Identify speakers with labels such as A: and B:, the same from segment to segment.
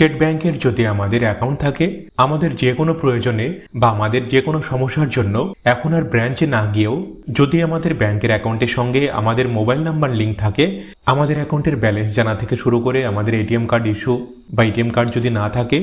A: State ব্যাংকের যদি আমাদের অ্যাকাউন্ট থাকে, আমাদের যে কোনো প্রয়োজনে বা আমাদের যে কোনো সমস্যার জন্য এখন আর ব্রাঞ্চে না গিয়েও যদি আমাদের ব্যাংকের অ্যাকাউন্টের সঙ্গে আমাদের মোবাইল নাম্বার লিঙ্ক থাকে, আমাদের অ্যাকাউন্টের ব্যালেন্স জানা থেকে শুরু করে আমাদের এটিএম কার্ড ইস্যু বা এটিএম কার্ড যদি না থাকে,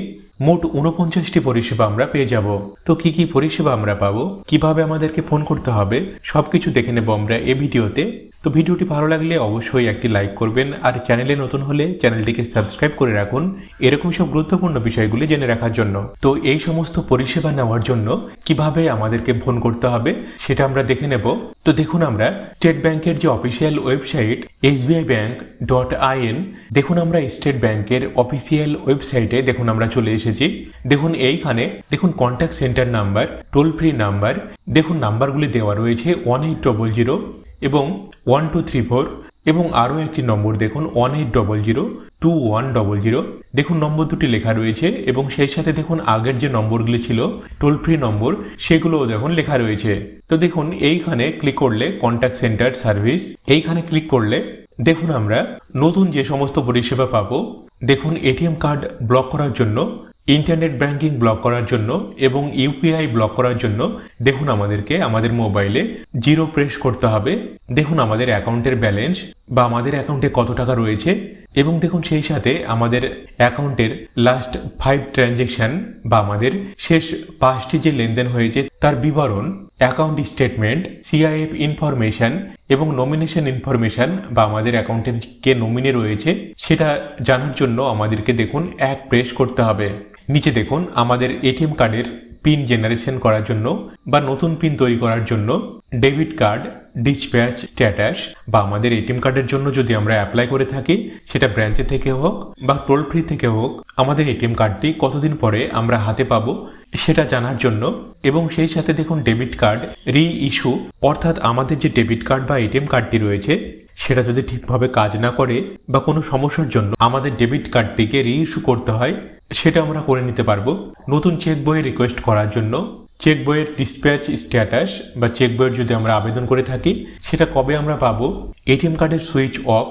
A: মোট উনপঞ্চাশটি পরিষেবা আমরা পেয়ে যাব। তো কি কি পরিষেবা আমরা পাবো? কীভাবে আমাদেরকে ফোন করতে হবে? সবকিছু দেখে নেব আমরা এই ভিডিওতে। তো ভিডিওটি ভালো লাগলে অবশ্যই একটি লাইক করবেন, আর চ্যানেলে নতুন হলে চ্যানেলটিকে সাবস্ক্রাইব করে রাখুন। এরকম সব গুরুত্বপূর্ণ বিষয়গুলি জেনে রাখার জন্য। তো এই সমস্ত পরিষেবা নেওয়ার জন্য কীভাবে আমাদেরকে ফোন করতে হবে সেটা আমরা দেখে নেব। তো দেখুন আমরা, স্টেট ব্যাংকের যে official website SBI bank dot IN দেখুন আমরা স্টেট ব্যাংকের অফিসিয়াল ওয়েবসাইটে দেখুন আমরা চলে এসেছি। দেখুন এইখানে, দেখুন contact centre number toll free number দেখুন নাম্বারগুলি দেওয়া রয়েছে ওয়ান এইট ডবল জিরো এবং ওয়ান টু থ্রি ফোর এবং আরও একটি নম্বর দেখুন one eight double zero two one double zero দেখুন নম্বর দুটি লেখা রয়েছে এবং সেই সাথে দেখুন আগের যে নম্বরগুলি ছিল টোল ফ্রি নম্বর, সেগুলোও দেখুন লেখা রয়েছে। তো দেখুন, এইখানে ক্লিক করলে কন্ট্যাক্ট সেন্টার সার্ভিস এইখানে ক্লিক করলে দেখুন আমরা নতুন যে সমস্ত পরিষেবা পাবো, দেখুন এটিএম কার্ড ব্লক করার জন্য ইন্টারনেট ব্যাংকিং ব্লক করার জন্য এবং ইউপিআই ব্লক করার জন্য দেখুন আমাদেরকে আমাদের মোবাইলে জিরো প্রেস করতে হবে। দেখুন আমাদের অ্যাকাউন্টের ব্যালেন্স বা আমাদের অ্যাকাউন্টে কত টাকা রয়েছে এবং দেখুন সেই সাথে আমাদের অ্যাকাউন্টের লাস্ট ফাইভ ট্রানজেকশন বা আমাদের শেষ পাঁচটি যে লেনদেন হয়েছে তার বিবরণ অ্যাকাউন্ট স্টেটমেন্ট সিআইএফ ইনফরমেশন এবং নমিনেশন ইনফরমেশন বা আমাদের অ্যাকাউন্টের কে নমিনি রয়েছে সেটা জানার জন্য আমাদেরকে দেখুন এক প্রেস করতে হবে। নিচে দেখুন, আমাদের এটিএম কার্ডের পিন জেনারেশন করার জন্য বা নতুন পিন তৈরি করার জন্য ডেবিট কার্ড ডিসপ্যাচ স্ট্যাটাস বা আমাদের এটিএম কার্ডের জন্য যদি আমরা অ্যাপ্লাই করে থাকি, সেটা ব্রাঞ্চে থেকে হোক বা টোল ফ্রি থেকে হোক, আমাদের এটিএম কার্ডটি কতদিন পরে আমরা হাতে পাবো সেটা জানার জন্য এবং সেই সাথে দেখুন ডেবিট কার্ড রি ইস্যু অর্থাৎ আমাদের যে ডেবিট কার্ড বা এটিএম কার্ডটি রয়েছে, সেটা যদি ঠিকভাবে কাজ না করে বা কোনো সমস্যার জন্য আমাদের ডেবিট কার্ডটিকে রি ইস্যু করতে হয় সেটা আমরা করে নিতে পারব। নতুন চেক বইয়ে রিকোয়েস্ট করার জন্য। চেক বইয়ের ডিসপ্যাচ স্ট্যাটাস বা চেক বইয়ের যদি আমরা আবেদন করে থাকি, সেটা কবে আমরা পাবো? এটিএম কার্ডের সুইচ অফ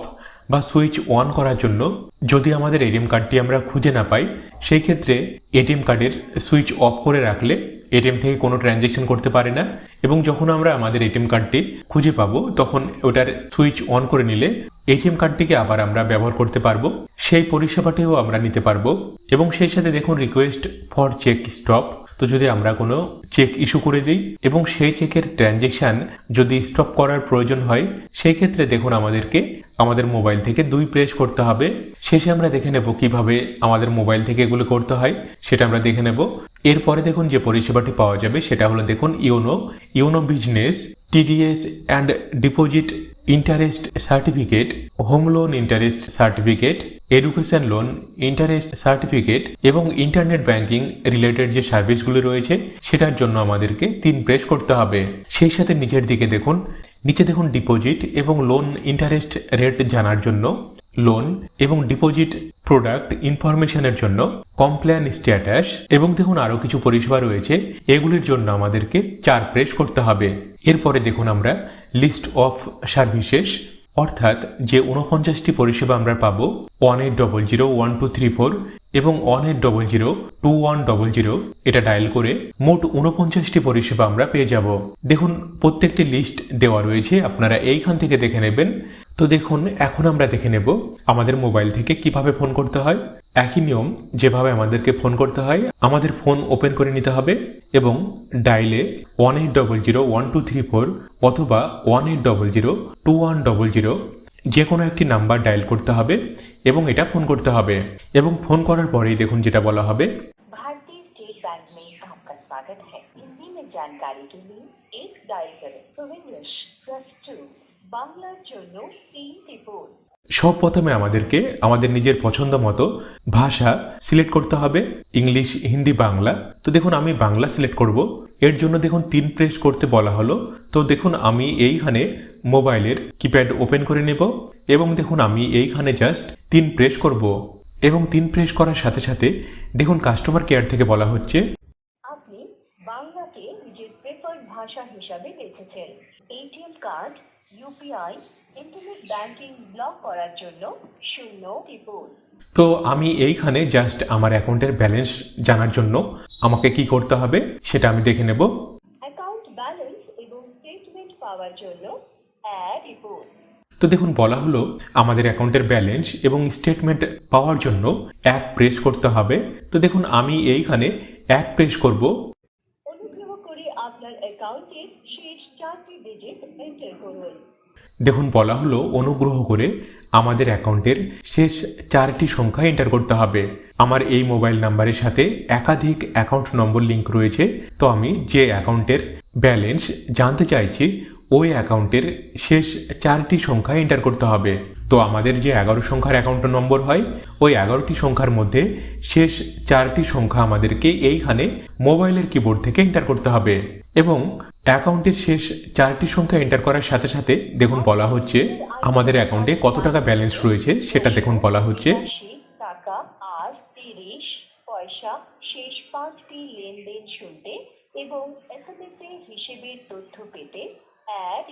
A: বা সুইচ অন করার জন্য যদি আমাদের এটিএম কার্ডটি আমরা খুঁজে না পাই, সেই ক্ষেত্রে এটিএম কার্ডের সুইচ অফ করে রাখলে এটিএম থেকে কোনো ট্রানজেকশন করতে পারে না। এবং যখন আমরা আমাদের এটিএম কার্ডটি খুঁজে পাবো, তখন ওটার সুইচ অন করে নিলে এটিএম কার্ডটিকে আবার আমরা ব্যবহার করতে পারব। সেই পরিষেবাটিও আমরা নিতে পারব। এবং সেই সাথে দেখুন রিকোয়েস্ট ফর চেক স্টপ তো যদি আমরা কোনো চেক ইস্যু করে দিই এবং সেই চেকের ট্রানজেকশান যদি স্টপ করার প্রয়োজন হয়, সেই ক্ষেত্রে দেখুন আমাদেরকে, আমাদের মোবাইল থেকে দুই প্রেস করতে হবে। শেষে আমরা দেখে নেব কীভাবে আমাদের মোবাইল থেকে এগুলো করতে হয়, সেটা আমরা দেখে নেব। এরপরে দেখুন যে পরিষেবাটি পাওয়া যাবে, সেটা হলো দেখুন YONO YONO business TDS and deposit interest certificate home loan interest certificate education loan interest certificate এবং ইন্টারনেট ব্যাংকিং রিলেটেড যে সার্ভিসগুলো রয়েছে, সেটার জন্য আমাদেরকে তিন প্রেস করতে হবে। সেই সাথে নিচের দিকে দেখুন, নিচে দেখুন ডিপোজিট এবং লোন ইন্টারেস্ট রেট জানার জন্য লোন এবং ডিপোজিট প্রোডাক্ট ইনফরমেশনের জন্য কমপ্লেন স্ট্যাটাস এবং দেখুন আরও কিছু পরিষেবা রয়েছে, এগুলির জন্য আমাদেরকে চার প্রেস করতে হবে। এরপরে দেখুন আমরা লিস্ট অফ সার্ভিসেস অর্থাৎ যে উনপঞ্চাশটি পরিষেবা আমরা পাবো one eight double zero one two three four এবং one eight double zero two one double zero এটা ডায়াল করে মোট উনপঞ্চাশটি পরিষেবা আমরা পেয়ে যাব। দেখুন, প্রত্যেকটি লিস্ট দেওয়া রয়েছে, আপনারা এইখান থেকে দেখে নেবেন। তো দেখুন এখন আমরা দেখে নেব আমাদের মোবাইল থেকে কিভাবে ফোন করতে হয় একই নিয়ম যেভাবে আমাদেরকে ফোন করতে হয় আমাদের ফোন ওপেন করে নিতে হবে এবং ডাইলে one eight double zero one two three four অথবা one eight double zero two one double zero যে কোনো একটি নাম্বার ডায়াল করতে হবে এবং এটা ফোন করতে হবে এবং ফোন করার পরেই দেখুন যেটা বলা হবে
B: भारतीय स्टेट बैंक में आपका स्वागत है हिंदी में जानकारी के लिए एक डायल करें तो इंग्लिश प्लस टू বাংলার জন্য তিন টিপুন
A: সব প্রথমে আমাদেরকে আমাদের নিজের পছন্দ মতো ভাষা সিলেক্ট করতে হবে ইংলিশ হিন্দি বাংলা। তো দেখুন আমি বাংলা সিলেক্ট করব। এর জন্য দেখুন তিন প্রেস করতে বলা হলো। তো দেখুন আমি এইখানে মোবাইলের কিপ্যাড ওপেন করে নেব এবং দেখুন আমি এইখানে জাস্ট তিন প্রেস করব। এবং তিন প্রেস করার সাথে সাথে দেখুন কাস্টমার কেয়ার থেকে বলা হচ্ছে।
B: আপনি বাংলাকে নিজের প্রেফার্ড ভাষা হিসাবে বেছেছেন ATM card UPI internet banking block করার জন্য শূন্য টিপুন
A: তো আমি এইখানে জাস্ট আমার অ্যাকাউন্টের ব্যালেন্স জানার জন্য আমাকে কি করতে হবে সেটা আমি দেখে নেব।
B: অ্যাকাউন্ট ব্যালেন্স এবং স্টেটমেন্ট পাওয়ার জন্য টিপুন
A: তো দেখুন বলা হলো আমাদের অ্যাকাউন্টের ব্যালেন্স এবং স্টেটমেন্ট পাওয়ার জন্য এক প্রেস করতে হবে। তো দেখুন আমি এইখানে এক প্রেস করব।
B: শেষ চারটি ডিজিট এন্টার করুন।
A: দেখুন, বলা হলো অনুগ্রহ করে আমাদের অ্যাকাউন্টের শেষ চারটি সংখ্যা এন্টার করতে হবে। আমার এই মোবাইল নাম্বারের সাথে একাধিক অ্যাকাউন্ট নম্বর লিঙ্ক রয়েছে। তো আমি যে অ্যাকাউন্টের ব্যালেন্স জানতে চাইছি, ওই অ্যাকাউন্টের শেষ চারটি সংখ্যা এন্টার করতে হবে। তো আমাদের যে এগারো সংখ্যার অ্যাকাউন্ট নম্বর হয়, ওই এগারোটি সংখ্যার মধ্যে শেষ চারটি সংখ্যা আমাদেরকে এইখানে মোবাইলের কিবোর্ড থেকে এন্টার করতে হবে। এবং অ্যাকাউন্টের শেষ চারটি সংখ্যা এন্টার করার সাথে সাথে দেখুন বলা হচ্ছে আমাদের অ্যাকাউন্টে কত টাকা ব্যালেন্স রয়েছে সেটা দেখুন বলা হচ্ছে।
B: টাকা তিরিশ, পয়সা, শেষ পাঁচটি লেনদেন শুনতে এবং হিসেবের তথ্য পেতে অ্যাড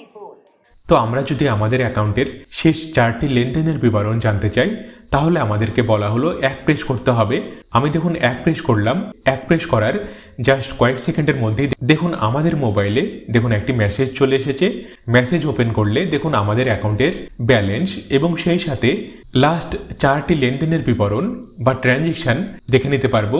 A: তো আমরা যদি আমাদের অ্যাকাউন্টের শেষ চারটি লেনদেনের বিবরণ জানতে চাই, তাহলে আমাদেরকে বলা হলো এক প্রেস করতে হবে। আমি দেখুন এক প্রেস করলাম, এক প্রেস করার জাস্ট কয়েক সেকেন্ডের মধ্যেই দেখুন আমাদের মোবাইলে দেখুন একটি মেসেজ চলে এসেছে। মেসেজ ওপেন করলে দেখুন আমাদের অ্যাকাউন্টের ব্যালেন্স এবং সেই সাথে লাস্ট চারটি লেনদেনের বিবরণ বা ট্রানজেকশন দেখে নিতে পারব।